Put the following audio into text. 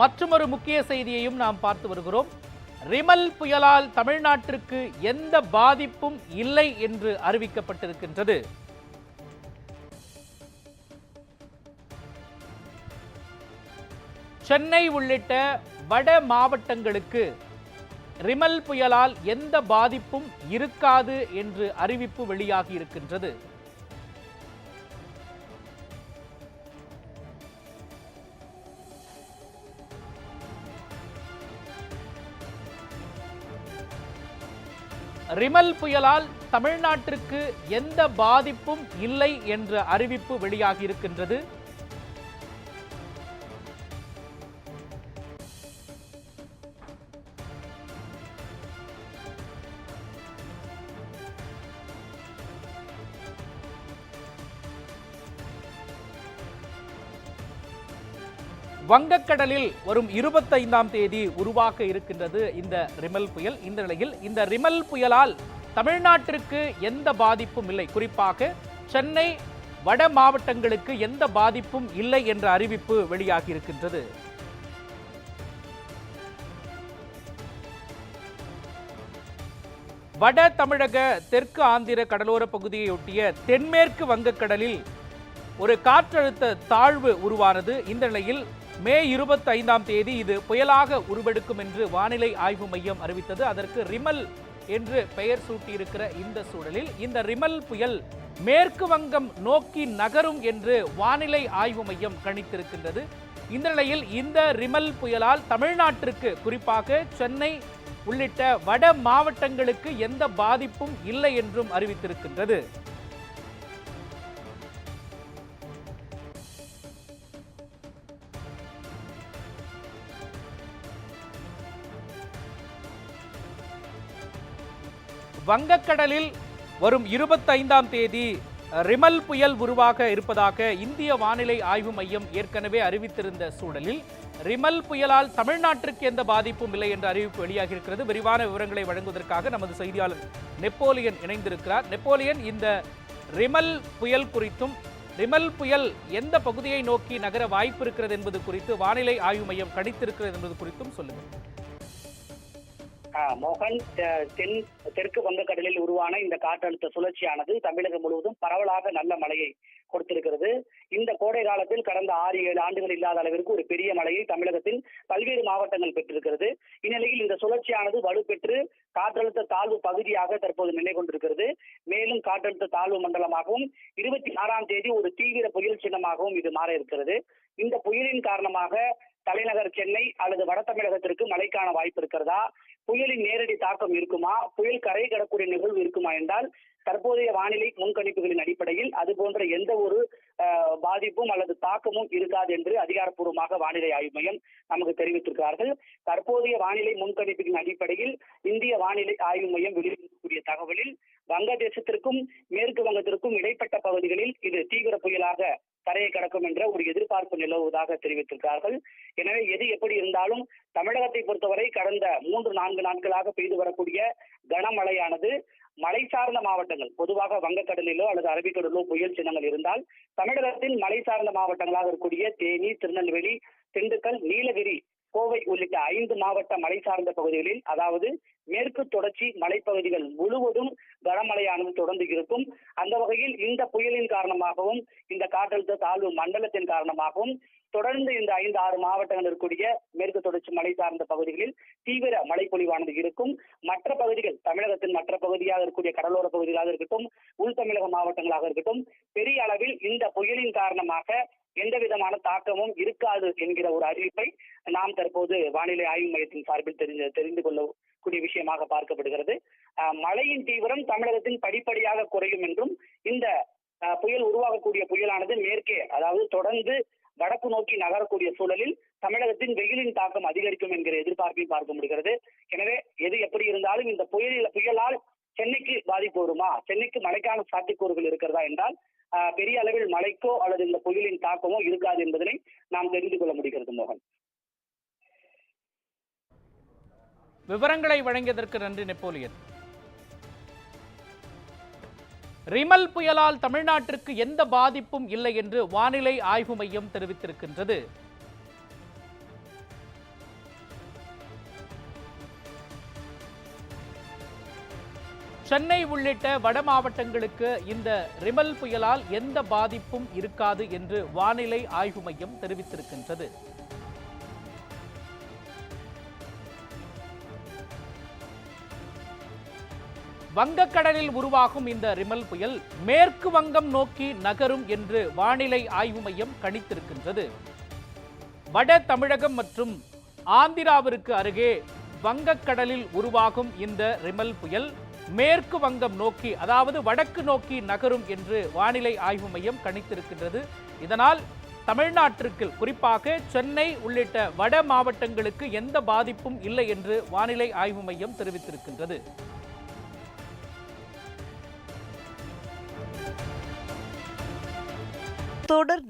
மற்றொரு முக்கிய செய்தியையும் நாம் பார்த்து வருகிறோம். ரிமல் புயலால் தமிழ்நாட்டிற்கு எந்த பாதிப்பும் இல்லை என்று அறிவிக்கப்பட்டிருக்கின்றது. சென்னை உள்ளிட்ட வட மாவட்டங்களுக்கு ரிமல் புயலால் எந்த பாதிப்பும் இருக்காது என்று அறிவிப்பு வெளியாகி இருக்கின்றது ரிமல் புயலால் தமிழ்நாட்டிற்கு எந்த பாதிப்பும் இல்லை என்ற அறிவிப்பு வெளியாகி இருக்கின்றது வங்கக்கடலில் வரும் இருபத்தைந்தாம் தேதி உருவாக இருக்கின்றது இந்த ரிமல் புயல். இந்த நிலையில் இந்த ரிமல் புயலால் தமிழ்நாட்டிற்கு எந்த பாதிப்பும் இல்லை. குறிப்பாக சென்னை வட மாவட்டங்களுக்கு எந்த பாதிப்பும் இல்லை என்ற அறிவிப்பு வெளியாகி இருக்கின்றது. வட தமிழக தெற்கு ஆந்திர கடலோர பகுதியையொட்டிய தென்மேற்கு வங்கக்கடலில் ஒரு காற்றழுத்த தாழ்வு உருவானது. இந்த நிலையில் மே இருபத்தி ஐந்தாம் தேதி இது புயலாக உருவெடுக்கும் என்று வானிலை ஆய்வு மையம் அறிவித்தது. அதற்கு ரிமல் என்று பெயர் சூட்டியிருக்கிற இந்த சூழலில் இந்த ரிமல் புயல் மேற்கு வங்கம் நோக்கி நகரும் என்று வானிலை ஆய்வு மையம் கணித்திருக்கின்றது. இந்த நிலையில் இந்த ரிமல் புயலால் தமிழ்நாட்டிற்கு குறிப்பாக சென்னை உள்ளிட்ட வட மாவட்டங்களுக்கு எந்த பாதிப்பும் இல்லை என்றும் அறிவித்திருக்கின்றது. வங்கக்கடலில் வரும் இருபத்தைந்தாம் தேதி ரிமல் புயல் உருவாக இருப்பதாக இந்திய வானிலை ஆய்வு மையம் ஏற்கனவே அறிவித்திருந்த சூழலில் ரிமல் புயலால் தமிழ்நாட்டிற்கு எந்த பாதிப்பும் இல்லை என்ற அறிவிப்பு வெளியாகி இருக்கிறது விரிவான விவரங்களை வழங்குவதற்காக நமது செய்தியாளர் நெப்போலியன் இணைந்திருக்கிறார். நெப்போலியன் இந்த ரிமல் புயல் குறித்தும் ரிமல் புயல் எந்த பகுதியை நோக்கி நகர வாய்ப்பு இருக்கிறது என்பது குறித்து வானிலை ஆய்வு மையம் கணித்திருக்கிறது என்பது குறித்தும் சொல்லுங்கள். மோகன் தென் தெற்கு வங்கக்கடலில் இந்த காற்றழுத்த சுழற்சியானது தமிழகம் முழுவதும் பரவலாக நல்ல மழையை கொடுத்திருக்கிறது. இந்த கோடை காலத்தில் கடந்த ஆறு ஏழு ஆண்டுகள் இல்லாத அளவிற்கு ஒரு பெரிய மழையை தமிழகத்தில் பல்வேறு மாவட்டங்கள் பெற்றிருக்கிறது. இந்நிலையில் இந்த சுழற்சியானது வலுப்பெற்று காற்றழுத்த தாழ்வு பகுதியாக தற்போது நிலை கொண்டிருக்கிறது. மேலும் காற்றழுத்த தாழ்வு மண்டலமாகவும் இருபத்தி ஆறாம் தேதி ஒரு தீவிர புயல் சின்னமாகவும் இது மாற இருக்கிறது. இந்த புயலின் காரணமாக தலைநகர் சென்னை அல்லது வட தமிழகத்திற்கு மழைக்கான வாய்ப்பு இருக்கிறதா? புயலின் நேரடி தாக்கம் இருக்குமா? புயல் கரை கடக்கூடிய நிகழ்வு இருக்குமா என்றால் தற்போதைய வானிலை முன்கணிப்புகளின் அடிப்படையில் அது போன்ற எந்த ஒரு பாதிப்பும் அல்லது தாக்கமும் இருக்காது என்று அதிகாரப்பூர்வமாக வானிலை ஆய்வு மையம் நமக்கு தெரிவித்திருக்கிறார்கள். தற்போதைய வானிலை முன்கணிப்பின் அடிப்படையில் இந்திய வானிலை ஆய்வு மையம் வெளியிடக்கூடிய தகவலில் வங்கதேசத்திற்கும் மேற்கு வங்கத்திற்கும் இடைப்பட்ட பகுதிகளில் இது தீவிர புயலாக கரையை கடக்கும் என்ற ஒரு எதிர்பார்ப்பு நிலவுவதாக தெரிவித்திருக்கிறார்கள். எனவே எது எப்படி இருந்தாலும் தமிழகத்தை பொறுத்தவரை கடந்த மூன்று நான்கு நாட்களாக பெய்து வரக்கூடிய கனமழையானது மலை சார்ந்த மாவட்டங்கள் பொதுவாக வங்கக்கடலிலோ அல்லது அரபிக்கடலிலோ புயல் சின்னங்கள் இருந்தால் தமிழகத்தின் மலை சார்ந்த மாவட்டங்களாக இருக்கக்கூடிய தேனி திருநெல்வேலி திண்டுக்கல் நீலகிரி கோவை உள்ளிட்ட ஐந்து மாவட்ட மலை சார்ந்த பகுதிகளில் அதாவது மேற்கு தொடர்ச்சி மலைப்பகுதிகள் முழுவதும் கனமழையானது தொடர்ந்து இருக்கும். அந்த வகையில் இந்த புயலின் காரணமாகவும் இந்த காற்றழுத்த தாழ்வு மண்டலத்தின் காரணமாகவும் தொடர்ந்து இந்த ஐந்து ஆறு மாவட்டங்கள் இருக்கக்கூடிய மேற்கு தொடர்ச்சி மலை சார்ந்த பகுதிகளில் தீவிர மழைப்பொழிவானது இருக்கும். மற்ற பகுதிகள் தமிழகத்தின் மற்ற பகுதியாக இருக்கக்கூடிய கடலோர பகுதிகளாக இருக்கட்டும் உள் தமிழக மாவட்டங்களாக இருக்கட்டும் பெரிய அளவில் இந்த புயலின் காரணமாக எந்த விதமான தாக்கமும் இருக்காது என்கிற ஒரு அறிவிப்பை நாம் தற்போது வானிலை ஆய்வு மையத்தின் சார்பில் தெரிந்து தெரிந்து கொள்ளக்கூடிய விஷயமாக பார்க்கப்படுகிறது. மழையின் தீவிரம் தமிழகத்தின் படிப்படியாக குறையும் என்றும் இந்த புயல் உருவாகக்கூடிய புயலானது மேற்கே அதாவது தொடர்ந்து வடக்கு நோக்கி நகரக்கூடிய சூழலில் தமிழகத்தின் வெயிலின் தாக்கம் அதிகரிக்கும் என்கிற எதிர்பார்ப்பையும் பார்க்க முடிகிறது. எனவே எது எப்படி இருந்தாலும் இந்த புயலில் புயலால் சென்னைக்கு பாதிப்பு வருமா? சென்னைக்கு மழைக்கான சாத்தியக்கூறுகள் இருக்கிறதா என்றால் பெரிய அளவில் மழைக்கோ அல்லது இந்த புயலின் தாக்கமோ இருக்காது என்பதனை நாம் தெரிந்து கொள்ள முடிகிறது மோகன். விவரங்களை வழங்கியதற்கு நன்றி நெப்போலியன். ரிமல் புயலால் தமிழ்நாட்டிற்கு எந்த பாதிப்பும் இல்லை என்று வானிலை ஆய்வு மையம் தெரிவித்திருக்கின்றது. சென்னை உள்ளிட்ட வட மாவட்டங்களுக்கு இந்த ரிமல் புயலால் எந்த பாதிப்பும் இருக்காது என்று வானிலை ஆய்வு மையம் தெரிவித்திருக்கின்றது. வங்கக்கடலில் உருவாகும் இந்த ரிமல் புயல் மேற்கு வங்கம் நோக்கி நகரும் என்று வானிலை ஆய்வு மையம் கணித்திருக்கின்றது. வட தமிழகம் மற்றும் ஆந்திராவிற்கு அருகே வங்கக்கடலில் உருவாகும் இந்த ரிமல் புயல் மேற்கு வங்கம் நோக்கி அதாவது வடக்கு நோக்கி நகரும் என்று வானிலை ஆய்வு மையம் கணித்திருக்கின்றது. இதனால் தமிழ்நாட்டிற்கு குறிப்பாக சென்னை உள்ளிட்ட வட மாவட்டங்களுக்கு எந்த பாதிப்பும் இல்லை என்று வானிலை ஆய்வு மையம் தெரிவித்திருக்கின்றது. தொடர்